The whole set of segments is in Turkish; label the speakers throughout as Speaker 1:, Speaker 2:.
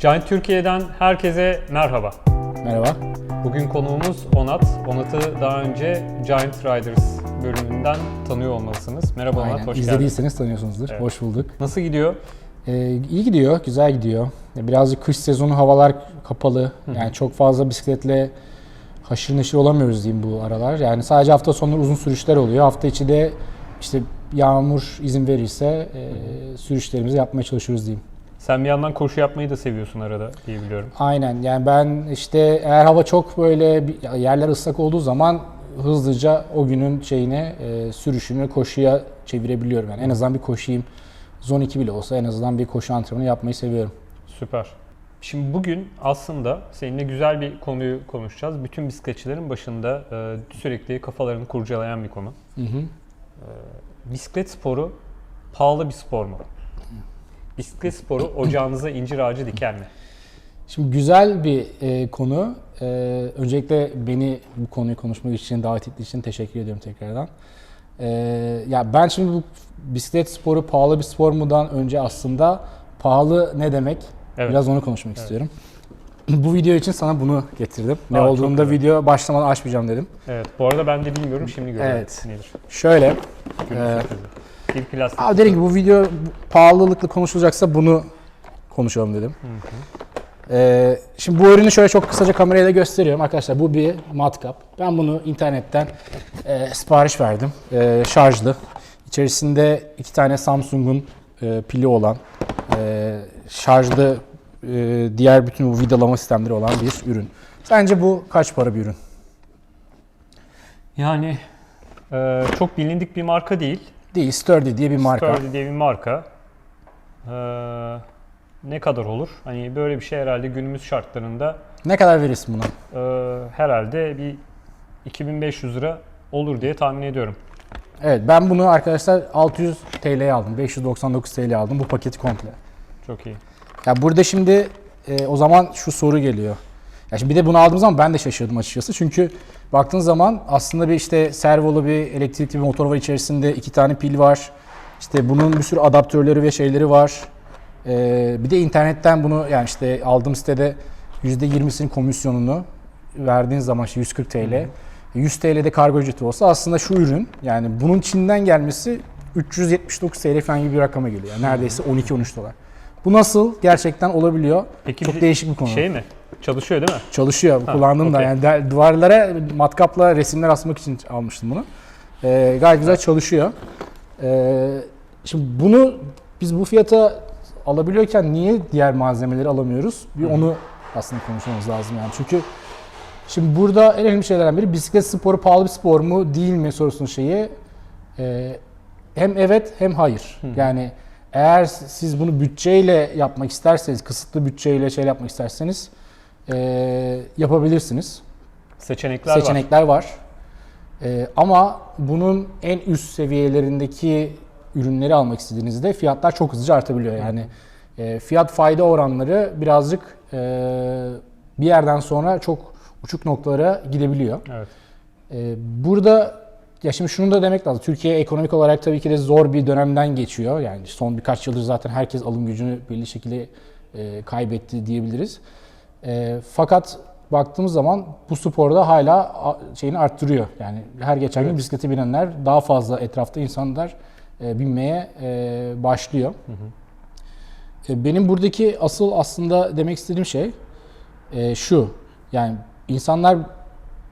Speaker 1: Giant Türkiye'den herkese merhaba.
Speaker 2: Merhaba.
Speaker 1: Bugün konuğumuz Onat. Onat'ı daha önce Giant Riders bölümünden tanıyor olmalısınız. Merhaba Onat,
Speaker 2: Aynen.
Speaker 1: hoş geldin.
Speaker 2: İzlediyseniz tanıyorsunuzdur.
Speaker 1: Evet.
Speaker 2: Hoş bulduk.
Speaker 1: Nasıl gidiyor?
Speaker 2: Ee, iyi gidiyor, güzel gidiyor. Birazcık kış sezonu havalar kapalı. Yani çok fazla bisikletle haşır neşir olamıyoruz diyeyim bu aralar. Yani sadece hafta sonları uzun sürüşler oluyor. Hafta içi de işte yağmur izin verirse e, sürüşlerimizi yapmaya çalışıyoruz diyeyim.
Speaker 1: Sen bir yandan koşu yapmayı da seviyorsun arada diye biliyorum.
Speaker 2: Aynen yani ben işte eğer hava çok böyle yerler ıslak olduğu zaman hızlıca o günün şeyine e, sürüşümü koşuya çevirebiliyorum. Yani en azından bir koşayım. Zon 2 bile olsa en azından bir koşu antrenmanı yapmayı seviyorum.
Speaker 1: Süper. Şimdi bugün aslında seninle güzel bir konuyu konuşacağız. Bütün bisikletçilerin başında e, sürekli kafalarını kurcalayan bir konu.
Speaker 2: Hı hı.
Speaker 1: Bisiklet sporu pahalı bir spor mu? Bisiklet sporu ocağınıza incir ağacı diker mi?
Speaker 2: Şimdi güzel bir e, konu. E, öncelikle beni bu konuyu konuşmak için davet ettiği için teşekkür ediyorum tekrardan. E, ya ben şimdi bu bisiklet sporu pahalı bir spor mudan önce aslında pahalı ne demek?
Speaker 1: Evet.
Speaker 2: Biraz onu konuşmak istiyorum. Bu video için sana bunu getirdim. Ne
Speaker 1: Aa, çok
Speaker 2: olduğunu da
Speaker 1: güzel.
Speaker 2: video başlamadan açmayacağım dedim.
Speaker 1: Evet. Bu arada ben de bilmiyorum şimdi görüyorum.
Speaker 2: Evet.
Speaker 1: Nedir?
Speaker 2: Şöyle,
Speaker 1: sürprizi. Bir plastik.
Speaker 2: abi dedim ki bu video pahalılıkla konuşulacaksa bunu konuşalım dedim. Ee, şimdi bu ürünü şöyle çok kısaca kamerayla da gösteriyorum. Arkadaşlar bu bir matkap. Ben bunu internetten e, sipariş verdim. E, şarjlı. İçerisinde iki tane Samsung'un e, pili olan, e, şarjlı e, diğer bütün bu vidalama sistemleri olan bir ürün. Sence bu kaç para bir ürün?
Speaker 1: Yani e, çok bilindik bir marka değil.
Speaker 2: Değil, Sturdy diye bir marka.
Speaker 1: Sturdy diye bir marka. E, ne kadar olur? Hani böyle bir şey herhalde günümüz şartlarında
Speaker 2: Ne kadar verirsin buna?
Speaker 1: e, herhalde bir 2500 lira olur diye tahmin ediyorum.
Speaker 2: Evet ben bunu arkadaşlar 600 TL'ye aldım. 599 TL aldım bu paketi komple.
Speaker 1: Çok iyi.
Speaker 2: Ya burada şimdi e, o zaman şu soru geliyor. Ya şimdi bir de bunu aldığım zaman ben de şaşırdım açıkçası. Çünkü baktığın zaman aslında bir işte servolu bir elektrikli bir motor var içerisinde. iki tane pil var. İşte bunun bir sürü adaptörleri ve şeyleri var. E, bir de internetten bunu yani işte aldığım sitede %20'sinin komisyonunu verdiğin zaman işte 140 TL. 100 TL'de kargo ücreti olsa aslında şu ürün yani bunun Çin'den gelmesi 379 TL falan gibi bir rakama geliyor. Yani neredeyse 12-13 dolar. Bu nasıl gerçekten olabiliyor?
Speaker 1: Peki
Speaker 2: Çok değişik bir konu.
Speaker 1: Şey mi? Çalışıyor değil mi?
Speaker 2: Çalışıyor.
Speaker 1: Ha,
Speaker 2: Kullandım da
Speaker 1: okey.
Speaker 2: yani de- duvarlara matkapla resimler asmak için almıştım bunu. Ee, gayet güzel çalışıyor. Ee, şimdi bunu biz bu fiyata alabiliyorken niye diğer malzemeleri alamıyoruz? Bir onu aslında konuşmamız lazım yani. Çünkü şimdi burada en önemli şeylerden biri bisiklet sporu pahalı bir spor mu değil mi sorusunun şeyi. Ee, hem evet hem hayır. Yani eğer siz bunu bütçeyle yapmak isterseniz, kısıtlı bütçeyle şey yapmak isterseniz ee, yapabilirsiniz.
Speaker 1: Seçenekler, var.
Speaker 2: Seçenekler var. Ee, ama bunun en üst seviyelerindeki ürünleri almak istediğinizde fiyatlar çok hızlıca artabiliyor. Yani e, fiyat fayda oranları birazcık e, bir yerden sonra çok uçuk noktalara gidebiliyor.
Speaker 1: Evet.
Speaker 2: Ee, burada ya şimdi şunu da demek lazım. Türkiye ekonomik olarak tabii ki de zor bir dönemden geçiyor. Yani son birkaç yıldır zaten herkes alım gücünü belli şekilde e, kaybetti diyebiliriz. E, fakat baktığımız zaman bu sporda hala şeyini arttırıyor. Yani her geçen gün bisiklete binenler daha fazla etrafta insanlar e, binmeye e, başlıyor. E, benim buradaki asıl aslında demek istediğim şey e, şu. Yani insanlar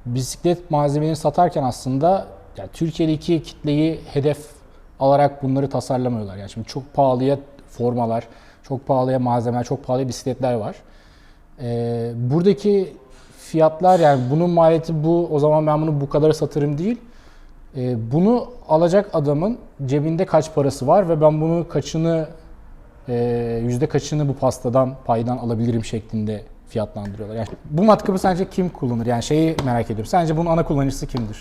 Speaker 2: bisiklet malzemelerini satarken aslında yani Türkiye'deki kitleyi hedef alarak bunları tasarlamıyorlar. Yani şimdi çok pahalıya formalar, çok pahalıya malzemeler, çok pahalıya bisikletler var. Ee, buradaki fiyatlar yani bunun maliyeti bu o zaman ben bunu bu kadar satırım değil. Ee, bunu alacak adamın cebinde kaç parası var ve ben bunu kaçını e, yüzde kaçını bu pastadan paydan alabilirim şeklinde fiyatlandırıyorlar. Yani bu matkabı sence kim kullanır? Yani şeyi merak ediyorum. Sence bunun ana kullanıcısı kimdir?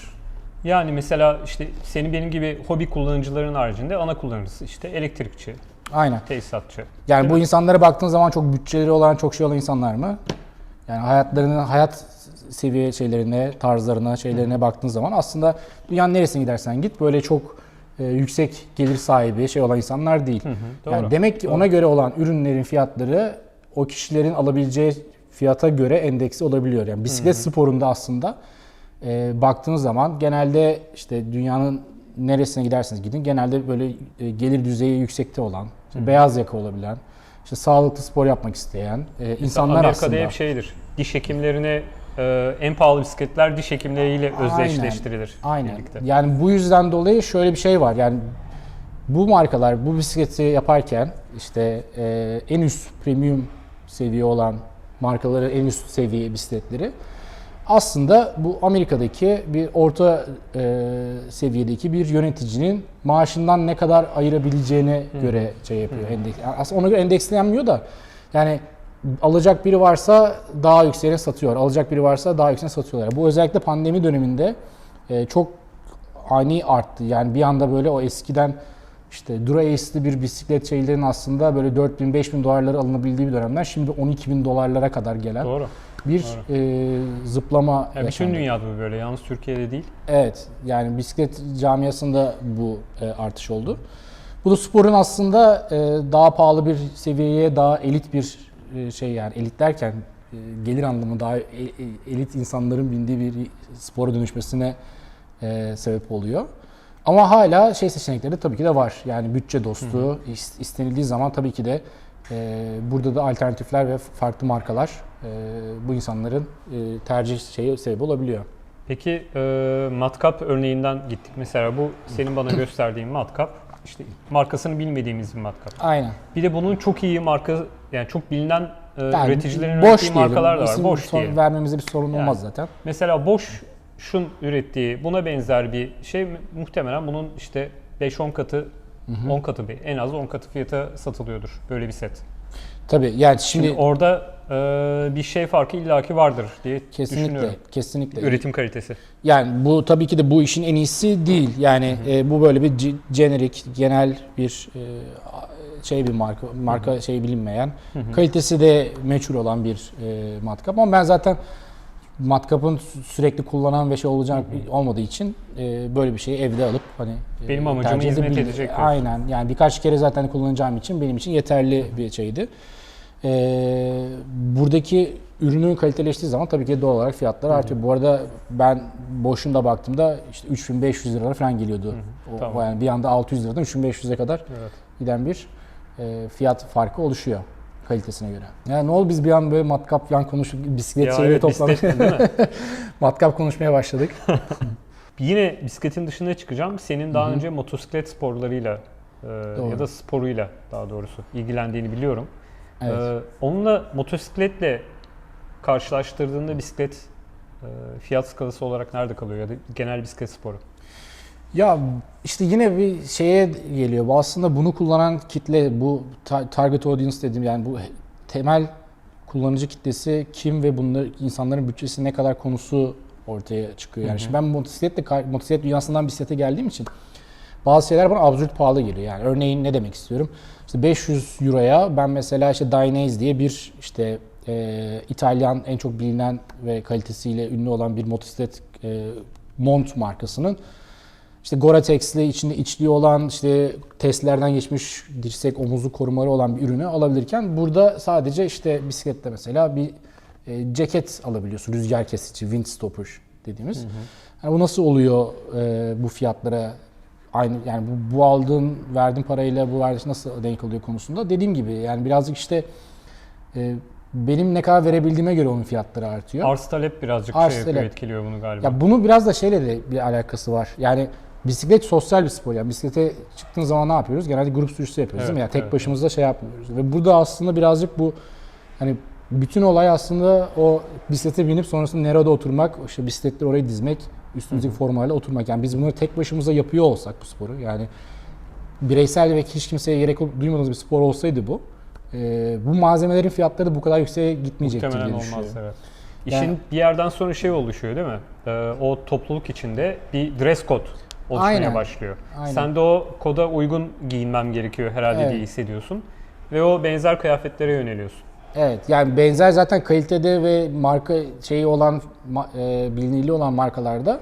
Speaker 1: Yani mesela işte senin benim gibi hobi kullanıcıların haricinde ana kullanıcısı işte elektrikçi,
Speaker 2: Aynen.
Speaker 1: tesisatçı.
Speaker 2: Yani
Speaker 1: Değil
Speaker 2: bu
Speaker 1: mi?
Speaker 2: insanlara baktığın zaman çok bütçeleri olan, çok şey olan insanlar mı? Yani hayatlarının hayat seviye şeylerine, tarzlarına, şeylerine baktığın zaman aslında dünyanın neresine gidersen git böyle çok e, yüksek gelir sahibi şey olan insanlar değil.
Speaker 1: doğru.
Speaker 2: Yani demek ki ona göre olan ürünlerin fiyatları o kişilerin alabileceği fiyata göre endeksi olabiliyor. Yani bisiklet sporunda aslında e, baktığınız zaman genelde işte dünyanın neresine giderseniz gidin genelde böyle e, gelir düzeyi yüksekte olan, işte beyaz yaka olabilen, işte sağlıklı spor yapmak isteyen e, insanlar
Speaker 1: Amerika'da
Speaker 2: aslında.
Speaker 1: hep şeydir. Diş hekimlerine e, en pahalı bisikletler diş hekimleriyle özdeşleştirilir.
Speaker 2: Aynen.
Speaker 1: birlikte.
Speaker 2: Yani bu yüzden dolayı şöyle bir şey var. Yani bu markalar bu bisikleti yaparken işte e, en üst premium seviye olan markaları en üst seviye bisikletleri aslında bu Amerika'daki bir orta e, seviyedeki bir yöneticinin maaşından ne kadar ayırabileceğine göre şey yapıyor. Endeks, yani aslında ona göre endekslenmiyor da yani alacak biri varsa daha yükseğine satıyor. Alacak biri varsa daha yükseğine satıyorlar. Bu özellikle pandemi döneminde e, çok ani arttı. Yani bir anda böyle o eskiden işte Dura Ace'li bir bisiklet şeylerin aslında böyle 4000 5000 dolarlara alınabildiği bir dönemden şimdi 12 bin dolarlara kadar gelen
Speaker 1: Doğru.
Speaker 2: Bir e, zıplama
Speaker 1: Ya bütün
Speaker 2: yaşandı.
Speaker 1: dünyada bu böyle. Yalnız Türkiye'de değil.
Speaker 2: Evet, yani bisiklet camiasında bu e, artış oldu. Bu da sporun aslında e, daha pahalı bir seviyeye, daha elit bir e, şey yani elit derken e, gelir anlamı daha e- e- elit insanların bindiği bir spora dönüşmesine e, sebep oluyor. Ama hala şey seçenekleri tabii ki de var. Yani bütçe dostu is- istenildiği zaman tabii ki de burada da alternatifler ve farklı markalar e, bu insanların e, tercih şeyi sebep olabiliyor.
Speaker 1: Peki e, matkap örneğinden gittik. Mesela bu senin bana gösterdiğin matkap. işte markasını bilmediğimiz bir matkap.
Speaker 2: Aynen.
Speaker 1: Bir de bunun çok iyi marka yani çok bilinen e,
Speaker 2: Yani
Speaker 1: üreticilerin
Speaker 2: boş
Speaker 1: ürettiği
Speaker 2: diyelim.
Speaker 1: markalar da var.
Speaker 2: İsim
Speaker 1: Boş
Speaker 2: son-
Speaker 1: diye.
Speaker 2: vermemize bir sorun
Speaker 1: Yani.
Speaker 2: olmaz zaten.
Speaker 1: Mesela Bosch'un ürettiği buna benzer bir şey mu- muhtemelen bunun işte 5-10 katı 10 katı bir en az 10 katı fiyata satılıyordur böyle bir set.
Speaker 2: Tabii yani şimdi,
Speaker 1: Şimdi orada e, bir şey farkı illaki vardır diye
Speaker 2: kesinlikle
Speaker 1: düşünüyorum.
Speaker 2: kesinlikle.
Speaker 1: Üretim kalitesi.
Speaker 2: Yani bu tabii ki de bu işin en iyisi değil. Yani e, bu böyle bir jenerik, genel bir e, şey bir marka, marka şey bilinmeyen, kalitesi de meçhul olan bir e, matkap. Ama ben zaten matkapın sü- sürekli kullanan ve şey olacak olmadığı için e, böyle bir şeyi evde alıp hani e,
Speaker 1: Benim
Speaker 2: tercih
Speaker 1: hizmet
Speaker 2: edebil-
Speaker 1: edecek diyorsun.
Speaker 2: Aynen. Yani birkaç kere zaten kullanacağım için benim için yeterli bir şeydi. E, buradaki ürünün kaliteleştiği zaman tabii ki doğal olarak fiyatlar artıyor. Bu arada ben boşunda baktığımda işte 3500 lira falan geliyordu. O,
Speaker 1: Tamam.
Speaker 2: yani bir anda 600 liradan 3500'e kadar
Speaker 1: Evet.
Speaker 2: giden bir e, fiyat farkı oluşuyor kalitesine göre. Ya ne oldu biz bir an böyle matkap yan konuşup bisiklet
Speaker 1: Ya
Speaker 2: şeyiyle
Speaker 1: evet, mi?
Speaker 2: matkap konuşmaya başladık.
Speaker 1: Yine bisikletin dışına çıkacağım. Senin daha önce motosiklet sporlarıyla e,
Speaker 2: Doğru.
Speaker 1: ya da sporuyla daha doğrusu ilgilendiğini biliyorum.
Speaker 2: Evet.
Speaker 1: E, onunla motosikletle karşılaştırdığında bisiklet e, fiyat skalası olarak nerede kalıyor ya da genel bisiklet sporu?
Speaker 2: Ya işte yine bir şeye geliyor. Bu aslında bunu kullanan kitle, bu ta- target audience dediğim yani bu temel kullanıcı kitlesi kim ve bunlar insanların bütçesi ne kadar konusu ortaya çıkıyor. Yani şimdi ben motosikletle motosiklet dünyasından bisiklete geldiğim için bazı şeyler bana absürt pahalı geliyor. Yani örneğin ne demek istiyorum? İşte 500 euroya ben mesela işte Dainese diye bir işte e, İtalyan en çok bilinen ve kalitesiyle ünlü olan bir motosiklet e, mont markasının işte Gore-Tex'li içinde içliği olan işte testlerden geçmiş dirsek omuzu korumaları olan bir ürünü alabilirken burada sadece işte bisiklette mesela bir e, ceket alabiliyorsun. Rüzgar kesici, windstopper dediğimiz. Yani bu nasıl oluyor e, bu fiyatlara aynı yani bu, bu aldığın verdiğin parayla bu verdiğin nasıl denk oluyor konusunda dediğim gibi yani birazcık işte e, benim ne kadar verebildiğime göre onun fiyatları artıyor.
Speaker 1: Arz talep birazcık
Speaker 2: Arz
Speaker 1: şey yapıyor,
Speaker 2: talep.
Speaker 1: etkiliyor bunu galiba.
Speaker 2: Ya bunu biraz da şeyle de bir alakası var. Yani bisiklet sosyal bir spor. Yani bisiklete çıktığın zaman ne yapıyoruz? Genelde grup sürüşü yapıyoruz
Speaker 1: Evet,
Speaker 2: değil mi? Yani tek
Speaker 1: evet,
Speaker 2: başımızda şey yapmıyoruz. Ve burada aslında birazcık bu hani bütün olay aslında o bisiklete binip sonrasında nerede oturmak, işte bisikletleri oraya dizmek, üstümüzdeki formayla oturmak. Yani biz bunları tek başımıza yapıyor olsak bu sporu yani bireysel ve hiç kimseye gerek duymadığımız bir spor olsaydı bu e, bu malzemelerin fiyatları da bu kadar yükseğe gitmeyecektir
Speaker 1: Muhtemelen
Speaker 2: diye
Speaker 1: olmaz
Speaker 2: düşünüyorum.
Speaker 1: evet. İşin
Speaker 2: Yani-
Speaker 1: bir yerden sonra şey oluşuyor değil mi? Ee, o topluluk içinde bir dress code oluşmaya
Speaker 2: Aynen.
Speaker 1: başlıyor.
Speaker 2: Aynen.
Speaker 1: Sen de o koda uygun giyinmem gerekiyor herhalde
Speaker 2: Evet.
Speaker 1: diye hissediyorsun. Ve o benzer kıyafetlere yöneliyorsun.
Speaker 2: Evet yani benzer zaten kalitede ve marka şeyi olan e, bilinirliği olan markalarda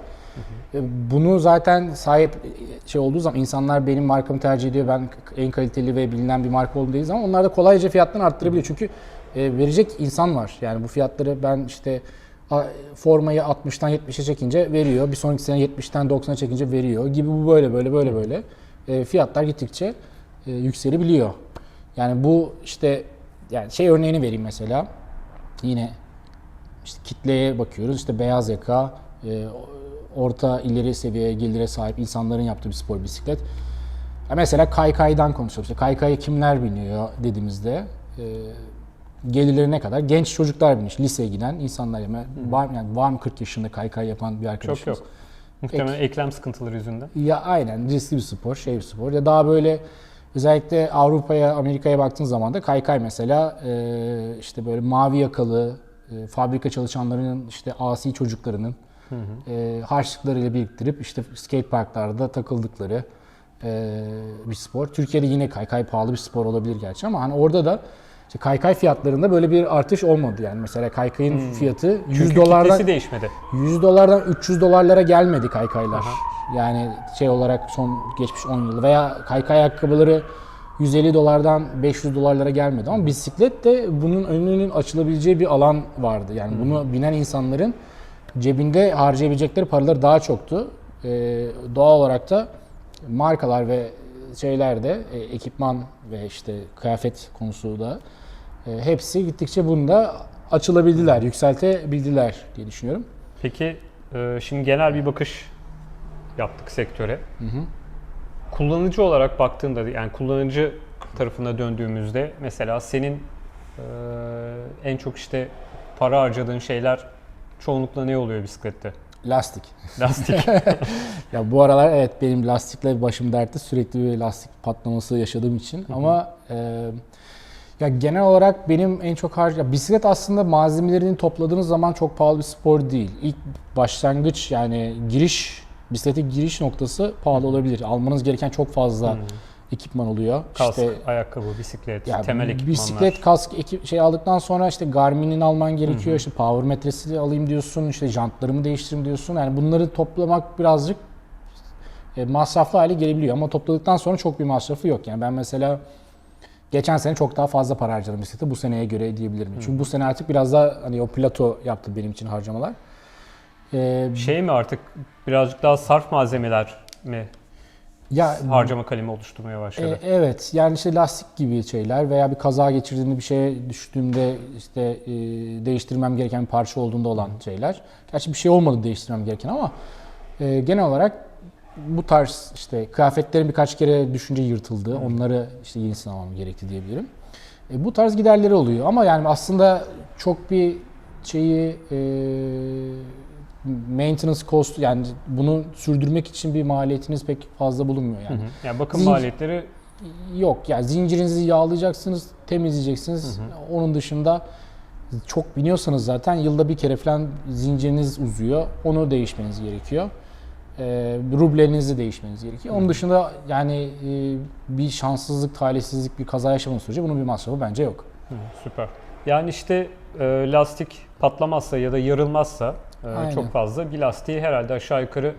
Speaker 2: e, bunu zaten sahip e, şey olduğu zaman insanlar benim markamı tercih ediyor ben en kaliteli ve bilinen bir marka dediği zaman onlar da kolayca fiyatlarını arttırabiliyor. Çünkü e, verecek insan var. Yani bu fiyatları ben işte formayı 60'tan 70'e çekince veriyor. Bir sonraki sene 70'ten 90'a çekince veriyor gibi bu böyle böyle böyle böyle. E, fiyatlar gittikçe e, yükselebiliyor. Yani bu işte yani şey örneğini vereyim mesela. Yine işte kitleye bakıyoruz. İşte beyaz yaka, e, orta ileri seviye gelire sahip insanların yaptığı bir spor bisiklet. Ya mesela kaykaydan konuşuyoruz. İşte kaykaya kimler biniyor dediğimizde e, gelirleri ne kadar? Genç çocuklar. İşte Liseye giden insanlar. Yani var, yani var mı 40 yaşında kaykay yapan bir arkadaşımız?
Speaker 1: Çok yok. Muhtemelen eklem sıkıntıları yüzünden.
Speaker 2: Ya aynen riskli bir spor, şey bir spor. Ya daha böyle özellikle Avrupa'ya, Amerika'ya baktığın zaman da kaykay mesela e, işte böyle mavi yakalı e, fabrika çalışanlarının işte asi çocuklarının e, harçlıklarıyla biriktirip işte skate parklarda takıldıkları e, bir spor. Türkiye'de yine kaykay pahalı bir spor olabilir gerçi ama hani orada da işte kaykay fiyatlarında böyle bir artış olmadı yani. Mesela kaykayın fiyatı 100
Speaker 1: Çünkü
Speaker 2: dolardan
Speaker 1: değişmedi.
Speaker 2: 100 dolardan 300 dolarlara gelmedi kaykaylar. Yani şey olarak son geçmiş 10 yıl veya kaykay ayakkabıları 150 dolardan 500 dolarlara gelmedi ama bisiklet de bunun önünün açılabileceği bir alan vardı. Yani bunu binen insanların cebinde harcayabilecekleri paralar daha çoktu. Ee, doğal olarak da markalar ve şeyler de e, ekipman ve işte kıyafet konusu da e, hepsi gittikçe bunda açılabildiler, yükseltebildiler diye düşünüyorum.
Speaker 1: Peki e, şimdi genel bir bakış yaptık sektöre. Kullanıcı olarak baktığında yani kullanıcı tarafına döndüğümüzde mesela senin e, en çok işte para harcadığın şeyler çoğunlukla ne oluyor bisiklette?
Speaker 2: Lastik.
Speaker 1: Lastik.
Speaker 2: Ya bu aralar evet benim lastikle başım dertte sürekli bir lastik patlaması yaşadığım için ama e, ya genel olarak benim en çok harc ya bisiklet aslında malzemelerini topladığınız zaman çok pahalı bir spor değil. İlk başlangıç yani giriş bisiklete giriş noktası pahalı olabilir. Almanız gereken çok fazla ekipman oluyor.
Speaker 1: Kask,
Speaker 2: İşte
Speaker 1: ayakkabı, bisiklet,
Speaker 2: ya
Speaker 1: temel ekipmanlar.
Speaker 2: Bisiklet, kask, ekip, şey aldıktan sonra işte Garmin'in alman gerekiyor. İşte power metresi alayım diyorsun. işte jantlarımı değiştireyim diyorsun. Yani bunları toplamak birazcık e, masraflı hale gelebiliyor. Ama topladıktan sonra çok bir masrafı yok. Yani ben mesela geçen sene çok daha fazla para harcadım bisiklete bu seneye göre diyebilirim. Çünkü bu sene artık biraz daha hani o plato yaptı benim için harcamalar. E,
Speaker 1: Şey mi artık birazcık daha sarf malzemeler mi
Speaker 2: ya
Speaker 1: harcama kalemi oluşturmaya başladı?
Speaker 2: E, evet yani işte lastik gibi şeyler veya bir kaza geçirdiğimde bir şeye düştüğümde işte e, değiştirmem gereken bir parça olduğunda olan şeyler. Gerçi bir şey olmadı değiştirmem gereken ama e, genel olarak bu tarz işte kıyafetlerin birkaç kere düşünce yırtıldı. Onları işte yenisini almam gerekti diyebilirim. E, bu tarz giderleri oluyor ama yani aslında çok bir şeyi e, maintenance cost yani bunu sürdürmek için bir maliyetiniz pek fazla bulunmuyor yani.
Speaker 1: Hı hı. Yani bakım
Speaker 2: Zincir-
Speaker 1: maliyetleri
Speaker 2: Yok yani zincirinizi yağlayacaksınız, temizleyeceksiniz. Onun dışında çok biniyorsanız zaten yılda bir kere falan zinciriniz uzuyor. Onu değişmeniz gerekiyor. Ee, rublerinizi değişmeniz gerekiyor. Onun dışında yani e, bir şanssızlık, talihsizlik, bir kaza yaşamanız sürece bunun bir masrafı bence yok.
Speaker 1: Hı, süper. Yani işte e, lastik patlamazsa ya da yarılmazsa e,
Speaker 2: Aynen.
Speaker 1: çok fazla bir lastiği herhalde aşağı yukarı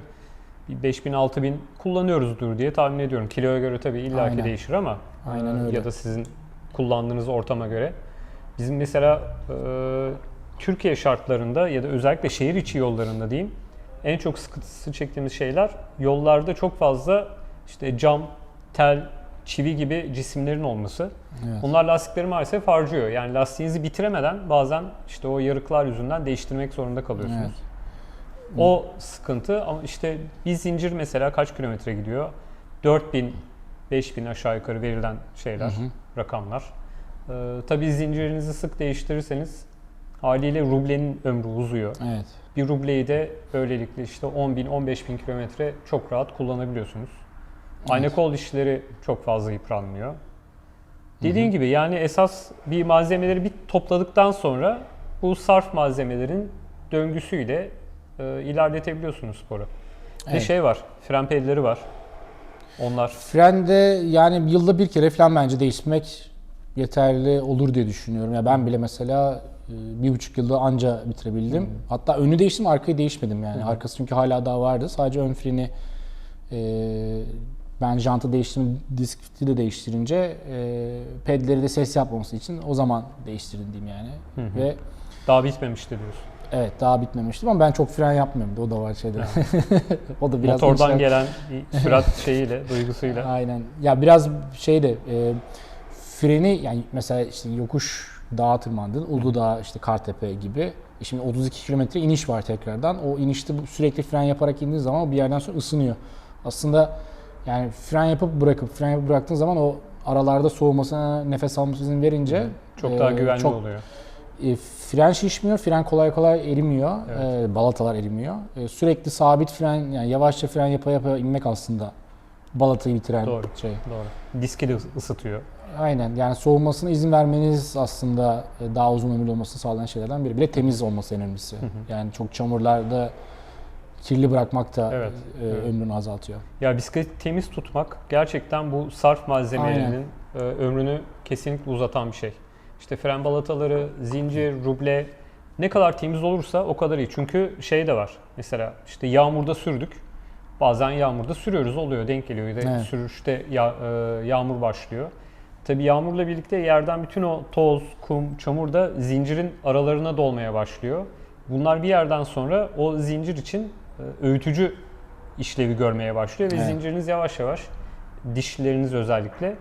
Speaker 1: bir 5000-6000 kullanıyoruzdur diye tahmin ediyorum. Kiloya göre tabii illaki
Speaker 2: Aynen.
Speaker 1: değişir ama
Speaker 2: Aynen
Speaker 1: e,
Speaker 2: öyle.
Speaker 1: ya da sizin kullandığınız ortama göre. Bizim mesela e, Türkiye şartlarında ya da özellikle şehir içi yollarında diyeyim en çok sıkıntısı çektiğimiz şeyler yollarda çok fazla işte cam, tel, çivi gibi cisimlerin olması.
Speaker 2: Evet.
Speaker 1: Bunlar lastikleri maalesef harcıyor. Yani lastiğinizi bitiremeden bazen işte o yarıklar yüzünden değiştirmek zorunda kalıyorsunuz.
Speaker 2: Evet.
Speaker 1: O sıkıntı ama işte bir zincir mesela kaç kilometre gidiyor? 4000 5000 aşağı yukarı verilen şeyler, rakamlar. Ee, tabii zincirinizi sık değiştirirseniz haliyle rublenin ömrü uzuyor.
Speaker 2: Evet.
Speaker 1: Bir rubleyi de böylelikle işte 10 bin 15 bin kilometre çok rahat kullanabiliyorsunuz. Ayna kol dişleri çok fazla yıpranmıyor. Dediğin gibi yani esas bir malzemeleri bir topladıktan sonra bu sarf malzemelerin döngüsüyle e, ilerletebiliyorsunuz sporu. Bir de
Speaker 2: Evet.
Speaker 1: şey var, fren pedleri var. Onlar
Speaker 2: Frende yani yılda bir kere falan bence değiştirmek yeterli olur diye düşünüyorum. Ya ben bile mesela e, bir buçuk yılda anca bitirebildim. Hatta önü değiştim, arkayı değişmedim yani. Arkası çünkü hala daha vardı. Sadece ön freni e, ben jantı değiştirdim, diski de değiştirince e, pedleri de ses yapmaması için o zaman değiştirdim yani. Ve
Speaker 1: Daha bitmemişti diyorsun.
Speaker 2: evet daha bitmemiştim ama ben çok fren yapmıyorum. O da var şeyde. o da biraz
Speaker 1: Motordan
Speaker 2: inşaat-
Speaker 1: gelen sürat şeyiyle, duygusuyla.
Speaker 2: Aynen. Ya biraz şeyde e, freni yani mesela işte yokuş dağa tırmandın. Uludağ işte Kartepe gibi. E Şimdi 32 kilometre iniş var tekrardan. O inişte sürekli fren yaparak indiğin zaman bir yerden sonra ısınıyor. Aslında yani fren yapıp bırakıp fren yapıp bıraktığın zaman o aralarda soğumasına, nefes almasına izin verince
Speaker 1: Çok
Speaker 2: e,
Speaker 1: daha güvenli
Speaker 2: çok-
Speaker 1: oluyor.
Speaker 2: e, fren şişmiyor, fren kolay kolay erimiyor,
Speaker 1: Evet.
Speaker 2: e, balatalar erimiyor. E, sürekli sabit fren, yani yavaşça fren yapa yapa inmek aslında balatayı bitiren
Speaker 1: Doğru.
Speaker 2: şey.
Speaker 1: Doğru. Diski de ısıtıyor.
Speaker 2: Aynen yani soğumasına izin vermeniz aslında e, daha uzun ömürlü olmasını sağlayan şeylerden biri. Bir de temiz olması en önemlisi. Yani çok çamurlarda kirli bırakmak da
Speaker 1: Evet,
Speaker 2: e,
Speaker 1: evet.
Speaker 2: ömrünü azaltıyor.
Speaker 1: Ya bisikleti temiz tutmak gerçekten bu sarf malzemelerinin e, ömrünü kesinlikle uzatan bir şey. İşte fren balataları, zincir, ruble ne kadar temiz olursa o kadar iyi. Çünkü şey de var. Mesela işte yağmurda sürdük. Bazen yağmurda sürüyoruz oluyor denk geliyor. Ya da
Speaker 2: Evet.
Speaker 1: sürüşte ya- e, yağmur başlıyor. Tabi yağmurla birlikte yerden bütün o toz, kum, çamur da zincirin aralarına dolmaya başlıyor. Bunlar bir yerden sonra o zincir için öğütücü işlevi görmeye başlıyor ve
Speaker 2: Evet.
Speaker 1: zinciriniz yavaş yavaş dişleriniz özellikle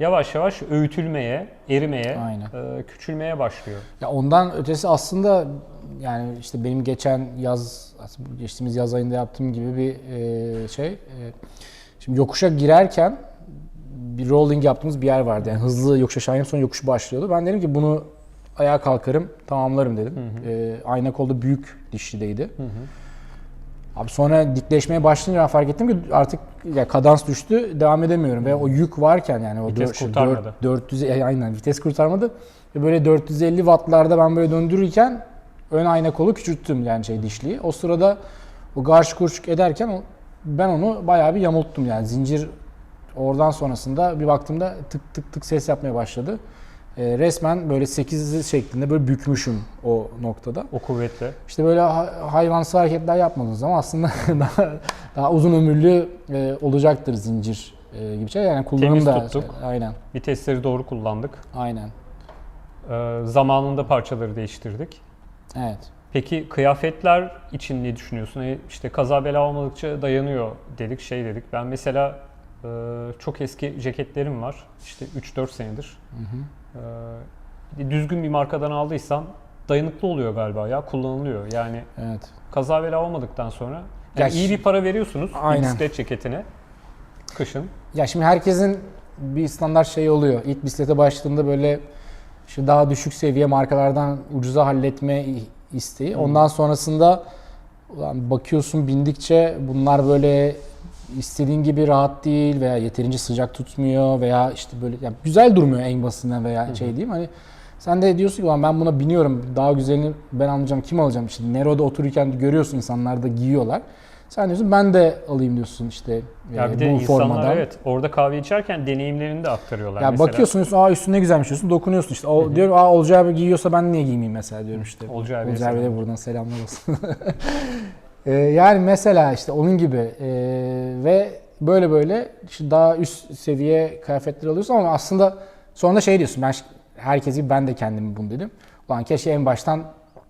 Speaker 1: yavaş yavaş öğütülmeye, erimeye,
Speaker 2: Aynen.
Speaker 1: e, küçülmeye başlıyor.
Speaker 2: Ya ondan ötesi aslında yani işte benim geçen yaz, geçtiğimiz yaz ayında yaptığım gibi bir e, şey. e, şimdi yokuşa girerken bir rolling yaptığımız bir yer vardı. Yani hızlı yokuş aşağı inip sonra yokuş başlıyordu. Ben dedim ki bunu ayağa kalkarım, tamamlarım dedim. E, ayna kolda büyük dişlideydi. Abi sonra dikleşmeye başlayınca ben fark ettim ki artık ya kadans düştü, devam edemiyorum ve o yük varken yani o
Speaker 1: Vites
Speaker 2: şu
Speaker 1: kurtarmadı.
Speaker 2: dört- 400 e, aynen vites kurtarmadı ve böyle 450 wattlarda ben böyle döndürürken ön ayna kolu küçülttüm yani şey dişliyi. O sırada o garş kurşuk ederken o- ben onu bayağı bir yamulttum yani zincir oradan sonrasında bir baktığımda tık tık tık ses yapmaya başladı. E, resmen böyle 8 şeklinde böyle bükmüşüm o noktada.
Speaker 1: O kuvvetle.
Speaker 2: İşte böyle ha- hayvansı hareketler yapmadığınız zaman aslında daha, daha uzun ömürlü e, olacaktır zincir e, gibi şey. Yani kullanım
Speaker 1: Temiz
Speaker 2: da
Speaker 1: tuttuk.
Speaker 2: aynen.
Speaker 1: Vitesleri doğru kullandık.
Speaker 2: Aynen.
Speaker 1: E, zamanında parçaları değiştirdik.
Speaker 2: Evet.
Speaker 1: Peki kıyafetler için ne düşünüyorsun? E, işte kaza bela olmadıkça dayanıyor dedik, şey dedik. Ben mesela e, çok eski ceketlerim var. İşte 3-4 senedir. E, de düzgün bir markadan aldıysan dayanıklı oluyor galiba ya, kullanılıyor. Yani
Speaker 2: Evet.
Speaker 1: kaza bela olmadıktan sonra
Speaker 2: Ya
Speaker 1: yani iyi
Speaker 2: şi-
Speaker 1: bir para veriyorsunuz
Speaker 2: Aynen.
Speaker 1: bisiklet ceketine. Kışın.
Speaker 2: Ya şimdi herkesin bir standart şey oluyor. İlk bisiklete başladığında böyle şu daha düşük seviye markalardan ucuza halletme isteği. Ondan sonrasında ulan bakıyorsun bindikçe bunlar böyle istediğin gibi rahat değil veya yeterince sıcak tutmuyor veya işte böyle yani güzel durmuyor en basitinden veya şey diyeyim hani sen de diyorsun ki ben buna biniyorum daha güzelini ben alacağım kim alacağım işte Nero'da otururken görüyorsun insanlar da giyiyorlar. Sen diyorsun ben de alayım diyorsun işte
Speaker 1: Ya
Speaker 2: e,
Speaker 1: bir de
Speaker 2: bu
Speaker 1: insanlar
Speaker 2: formadan.
Speaker 1: evet orada kahve içerken deneyimlerini de aktarıyorlar.
Speaker 2: Ya
Speaker 1: mesela.
Speaker 2: bakıyorsun diyorsun aa üstü ne güzelmiş diyorsun dokunuyorsun işte. O, diyorum aa Olcay abi giyiyorsa ben niye giymeyeyim mesela diyorum işte.
Speaker 1: Olcay abiye
Speaker 2: Olcay abiye
Speaker 1: selam.
Speaker 2: buradan selamlar olsun. Ee, yani mesela işte onun gibi Ee, ve böyle böyle işte daha üst seviye kıyafetler alıyorsun ama aslında sonra şey diyorsun ben ş- herkes gibi ben de kendimi bunu dedim. Ulan keşke en baştan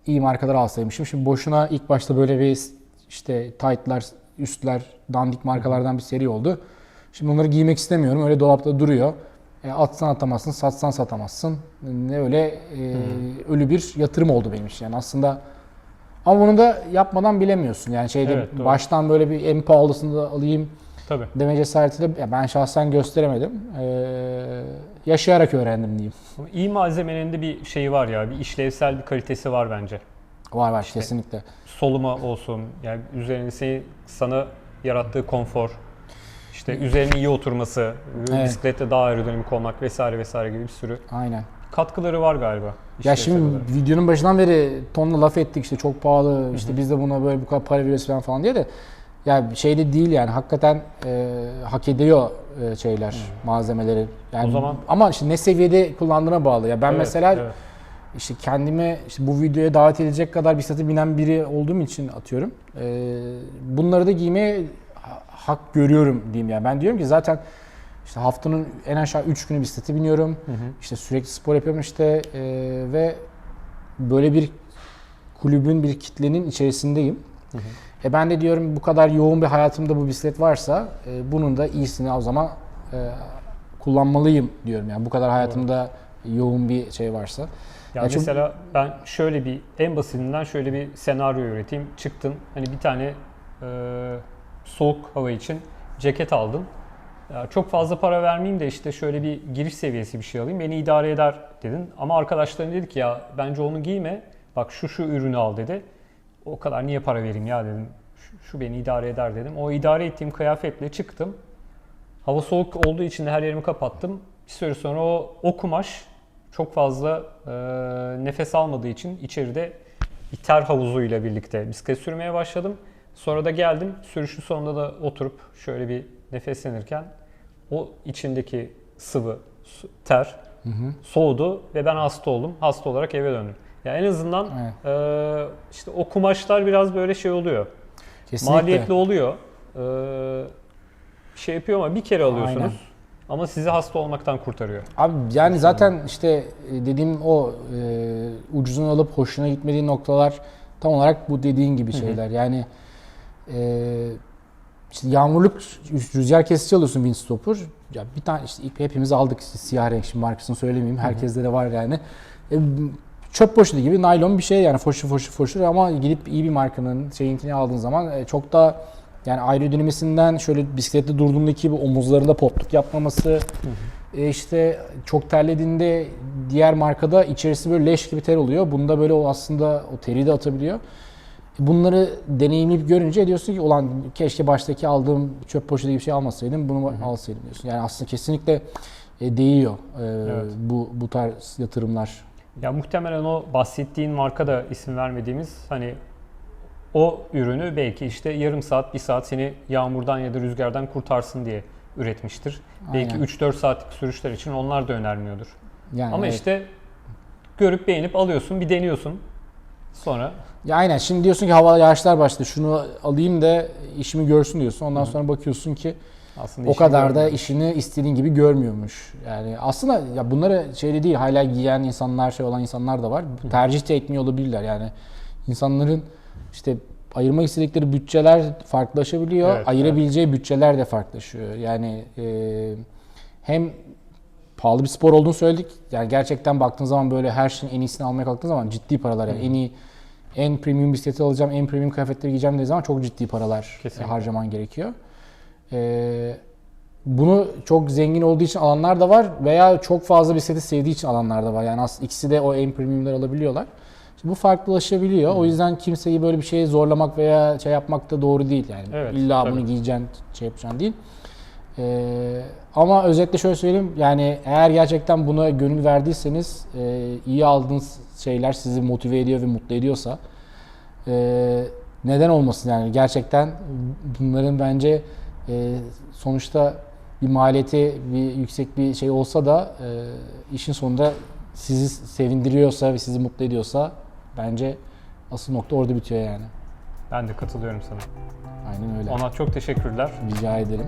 Speaker 2: iyi markalar alsaymışım. Şimdi boşuna ilk başta böyle bir işte tight'lar, üstler, dandik markalardan bir seri oldu. Şimdi bunları giymek istemiyorum. Öyle dolapta duruyor. E, atsan atamazsın, satsan satamazsın. Ne öyle e, ölü bir yatırım oldu benim için. Yani aslında ama bunu da yapmadan bilemiyorsun. Yani şeyde
Speaker 1: Evet, doğru.
Speaker 2: baştan böyle bir en pahalısını da alayım
Speaker 1: Tabii.
Speaker 2: deme cesaretiyle ya ben şahsen gösteremedim. Ee, yaşayarak öğrendim diyeyim.
Speaker 1: Ama İyi malzemenin de bir şeyi var ya, bir işlevsel bir kalitesi var bence.
Speaker 2: Var var kesinlikle.
Speaker 1: Soluma olsun, yani üzerine sana yarattığı konfor, işte üzerine iyi oturması,
Speaker 2: Evet.
Speaker 1: bisiklette daha aerodinamik olmak vesaire vesaire gibi bir sürü
Speaker 2: Aynen.
Speaker 1: Katkıları var galiba.
Speaker 2: Ya şimdi
Speaker 1: olarak.
Speaker 2: videonun başından beri tonla laf ettik işte çok pahalı işte biz de buna böyle bu kadar para veriyoruz falan falan diye de ya şey de değil yani hakikaten e, hak ediyor e, şeyler malzemeleri. Yani
Speaker 1: O zaman-
Speaker 2: ama işte ne seviyede kullandığına bağlı. Ya ben
Speaker 1: Evet,
Speaker 2: mesela
Speaker 1: evet.
Speaker 2: işte kendime işte bu videoya davet edilecek kadar bisiklete binen biri olduğum için atıyorum. e, bunları da giymeye ha- hak görüyorum diyeyim yani. Ben diyorum ki zaten işte haftanın en aşağı 3 günü bisiklete biniyorum. İşte sürekli spor yapıyorum işte e, ve böyle bir kulübün bir kitlenin içerisindeyim. E ben de diyorum bu kadar yoğun bir hayatımda bu bisiklet varsa e, bunun da iyisini o zaman e, kullanmalıyım diyorum. Yani bu kadar hayatımda yoğun bir şey varsa.
Speaker 1: Ya
Speaker 2: Ya çok-
Speaker 1: mesela ben şöyle bir en basitinden şöyle bir senaryo üreteyim. Çıktın hani bir tane e, soğuk hava için ceket aldın. Çok fazla para vermeyeyim de işte şöyle bir giriş seviyesi bir şey alayım. Beni idare eder dedin. Ama arkadaşların dedi ki ya bence onu giyme. Bak şu şu ürünü al dedi. O kadar niye para vereyim ya dedim. Şu, şu beni idare eder dedim. O idare ettiğim kıyafetle çıktım. Hava soğuk olduğu için de her yerimi kapattım. Bir süre sonra o, o kumaş çok fazla e, nefes almadığı için içeride bir ter havuzuyla birlikte bisiklet sürmeye başladım. Sonra da geldim sürüşün sonunda da oturup şöyle bir nefeslenirken o içindeki sıvı, su- ter soğudu ve ben hasta oldum. Hasta olarak eve döndüm. Ya en azından
Speaker 2: Evet.
Speaker 1: e, işte o kumaşlar biraz böyle şey oluyor.
Speaker 2: Kesinlikle.
Speaker 1: Maliyetli oluyor. Ee, şey yapıyor ama bir kere alıyorsunuz.
Speaker 2: Aynen.
Speaker 1: Ama sizi hasta olmaktan kurtarıyor.
Speaker 2: Abi yani zaten işte e, dediğim o e, ucuzunu alıp hoşuna gitmediği noktalar tam olarak bu dediğin gibi şeyler. Yani e, işte yağmurluk rüzgar kesici alıyorsun Windstopper. Ya bir tane işte hepimiz aldık işte siyah renk şimdi markasını söylemeyeyim. Herkeste de var yani. E, çöp poşeti gibi naylon bir şey yani foşur foşur foşur ama gidip iyi bir markanın şeyinkini aldığın zaman e, çok da yani aerodinamisinden şöyle bisiklette durduğundaki bu omuzlarında potluk yapmaması e işte çok terlediğinde diğer markada içerisi böyle leş gibi ter oluyor. Bunda böyle o aslında o teri de atabiliyor. Bunları deneyimleyip görünce diyorsun ki ulan keşke baştaki aldığım çöp poşeti gibi bir şey almasaydım bunu alsaydım diyorsun. Yani aslında kesinlikle e, değiyor e,
Speaker 1: Evet.
Speaker 2: bu bu tarz yatırımlar.
Speaker 1: Ya muhtemelen o bahsettiğin marka da isim vermediğimiz hani o ürünü belki işte yarım saat, bir saat seni yağmurdan ya da rüzgardan kurtarsın diye üretmiştir. Belki
Speaker 2: Aynen.
Speaker 1: 3-4 saatlik sürüşler için onlar da önermiyordur.
Speaker 2: Yani
Speaker 1: Ama
Speaker 2: evet.
Speaker 1: işte görüp beğenip alıyorsun, bir deniyorsun. Sonra
Speaker 2: Ya aynen şimdi diyorsun ki hava yağışlar başladı şunu alayım da işimi görsün diyorsun. Ondan sonra bakıyorsun ki
Speaker 1: aslında
Speaker 2: o kadar da
Speaker 1: görmüyor.
Speaker 2: işini istediğin gibi görmüyormuş. Yani aslında ya bunları şeyde değil hala giyen insanlar şey olan insanlar da var. Tercih de etmiyor olabilirler yani. insanların işte ayırmak istedikleri bütçeler farklılaşabiliyor.
Speaker 1: Evet,
Speaker 2: Ayırabileceği bütçeler de farklılaşıyor. Yani e, hem pahalı bir spor olduğunu söyledik. Yani gerçekten baktığın zaman böyle her şeyin en iyisini almaya kalktığın zaman ciddi paralar. Yani en iyi en premium bisikleti alacağım, en premium kıyafetleri giyeceğim dediği zaman çok ciddi paralar
Speaker 1: Kesinlikle.
Speaker 2: harcaman gerekiyor. Ee, bunu çok zengin olduğu için alanlar da var veya çok fazla bisikleti sevdiği için alanlar da var. Yani aslında ikisi de o en premiumları alabiliyorlar. İşte bu farklılaşabiliyor. O yüzden kimseyi böyle bir şeye zorlamak veya şey yapmak da doğru değil yani.
Speaker 1: Evet,
Speaker 2: İlla
Speaker 1: tabii.
Speaker 2: bunu giyeceksin, şey yapacaksın değil. Ee, ama özetle şöyle söyleyeyim yani eğer gerçekten buna gönül verdiyseniz e, iyi aldığınız şeyler sizi motive ediyor ve mutlu ediyorsa e, neden olmasın yani gerçekten bunların bence e, sonuçta bir maliyeti bir yüksek bir şey olsa da e, işin sonunda sizi sevindiriyorsa ve sizi mutlu ediyorsa bence asıl nokta orada bitiyor yani.
Speaker 1: Ben de katılıyorum sana.
Speaker 2: Aynen öyle.
Speaker 1: Ona çok teşekkürler.
Speaker 2: Rica ederim.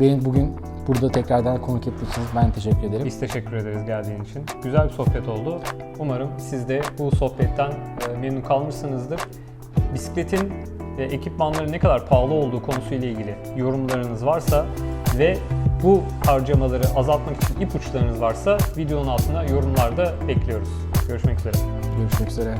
Speaker 2: Beni bugün burada tekrardan konuk ettiğiniz için ben teşekkür ederim.
Speaker 1: Biz teşekkür ederiz geldiğin için. Güzel bir sohbet oldu. Umarım siz de bu sohbetten e, memnun kalmışsınızdır. Bisikletin ve ekipmanların ne kadar pahalı olduğu konusuyla ilgili yorumlarınız varsa ve bu harcamaları azaltmak için ipuçlarınız varsa videonun altına yorumlarda bekliyoruz. Görüşmek üzere.
Speaker 2: Görüşmek üzere.